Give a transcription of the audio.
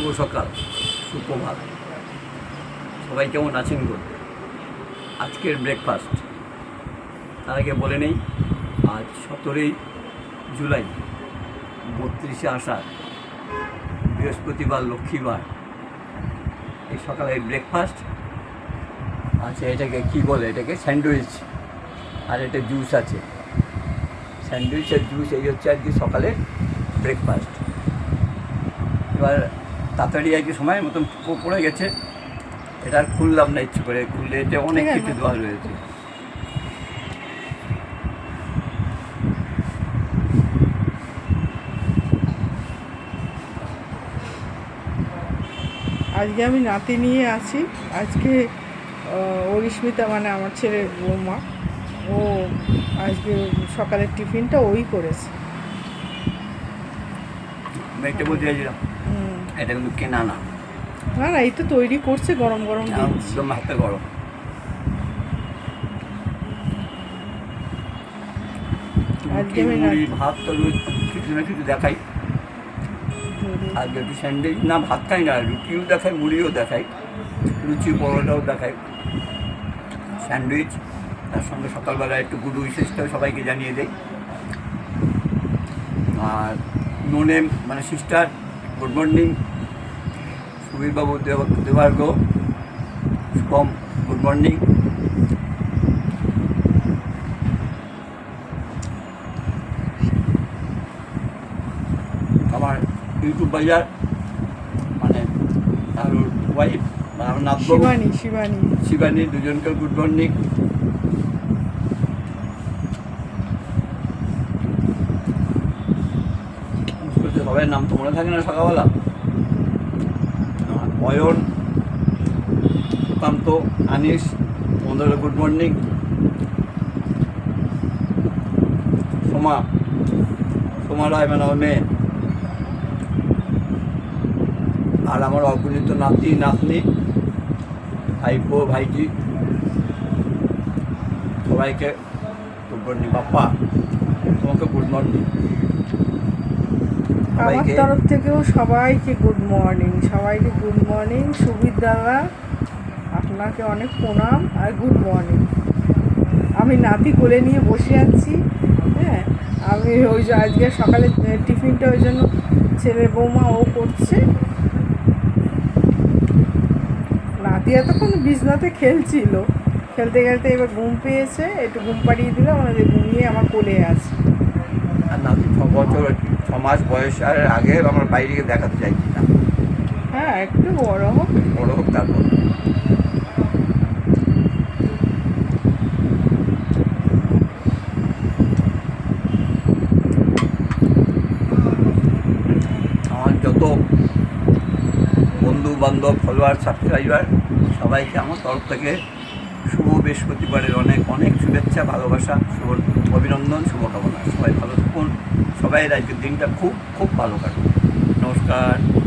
শুভ সকাল, সুপ্রভাত। সবাই কেমন আছেন গো? আজকের ব্রেকফাস্ট তার আগে বলে নেই, আজ সতেরোই জুলাই, বত্রিশে আষাঢ়, বৃহস্পতিবার লক্ষ্মীবার। এই সকালের ব্রেকফাস্ট আচ্ছা এটাকে কি বলে? এটাকে স্যান্ডউইচ। আর এটা জুস আছে। স্যান্ডউইচ আর জুস এই হচ্ছে আজকে সকালের ব্রেকফাস্ট এবার তাড়াতাড়ি আর কি সময় মতন পড়ে গেছে। এটা আর খুললাম না ইচ্ছে করে খুললে এটা অনেক। কিছু দেওয়া রয়েছে। আজকে আমি নাতি নিয়ে আছি। আজকে অরিস্মিতা মানে আমার ছেলের বৌমা। ও আজকে সকালের টিফিনটা ওই করেছে। একটা বলতে চাইছিলাম। হুম। এটা কিন্তু কেনা না। না না এই তো তৈরি করছে গরম গরম একদম হাতে গরম। ভাত তো কিছু না কিছু দেখাই। আজকে একটু স্যান্ডউইচ না ভাত খাই না রুটিও দেখাই মুড়িও দেখাই লুচি পরোটাও দেখাই। স্যান্ডউইচ তার সঙ্গে সকালবেলা একটু গুড উইশেসটাও সবাইকে জানিয়ে দেই। আর নোনেম মানে সিস্টার গুড মর্নিং সুবীরবাবু দেব দেবার্গ শুভম গুড মর্নিং আমার ইউটিউব বাজার মানে আর ওয়াইফ আমার নাতবাবু শিবানী শিবানী। শিবানী দুজনকে গুড মর্নিং সবাই নাম তো মনে থাকে না সকালবেলা। অয়ন সুকান্ত, আনিস বন্ধুরা গুড মর্নিং। সোমা সোমা রায় মানে আমার মেয়ে আর আমার অগণিত নাতি, নাতনি, ভাইপো ভাইজি সবাইকে গুড মর্নিং, বাপ্পা। তোমাকে গুড মর্নিং। আমার তরফ থেকেও সবাইকে গুড মর্নিং সবাইকে গুড মর্নিং সুবির দাদা আপনাকে অনেক প্রণাম আর গুড মর্নিং আমি নাতি কোলে নিয়ে বসে আছি হ্যাঁ? আমি ওই যে আজকে সকালে টিফিনটা ওই জন্য ছেলে বৌমা ও করছে। নাতি এতক্ষণ বিছনাতে খেলছিল। খেলতে খেলতে এবার ঘুম পেয়েছে একটু ঘুম পাড়িয়ে দিলাম আমাদের ঘুমিয়ে আমার কোলে আছে। নাতি ছ বছর ছ মাস বয়স আর আগে আমার বাইরে দেখাতে চাইছি না হ্যাঁ একটু বড় হোক। বড় হোক তারপর। আমার যত বন্ধু বান্ধব ফলোয়ার সাবস্ক্রাইবার সবাইকে আমার তরফ থেকে শুভ বৃহস্পতিবারের অনেক অনেক শুভেচ্ছা ভালোবাসা শুভ অভিনন্দন শুভকামনা সবাই আজকের দিনটা খুব খুব ভালো কাটুন নমস্কার।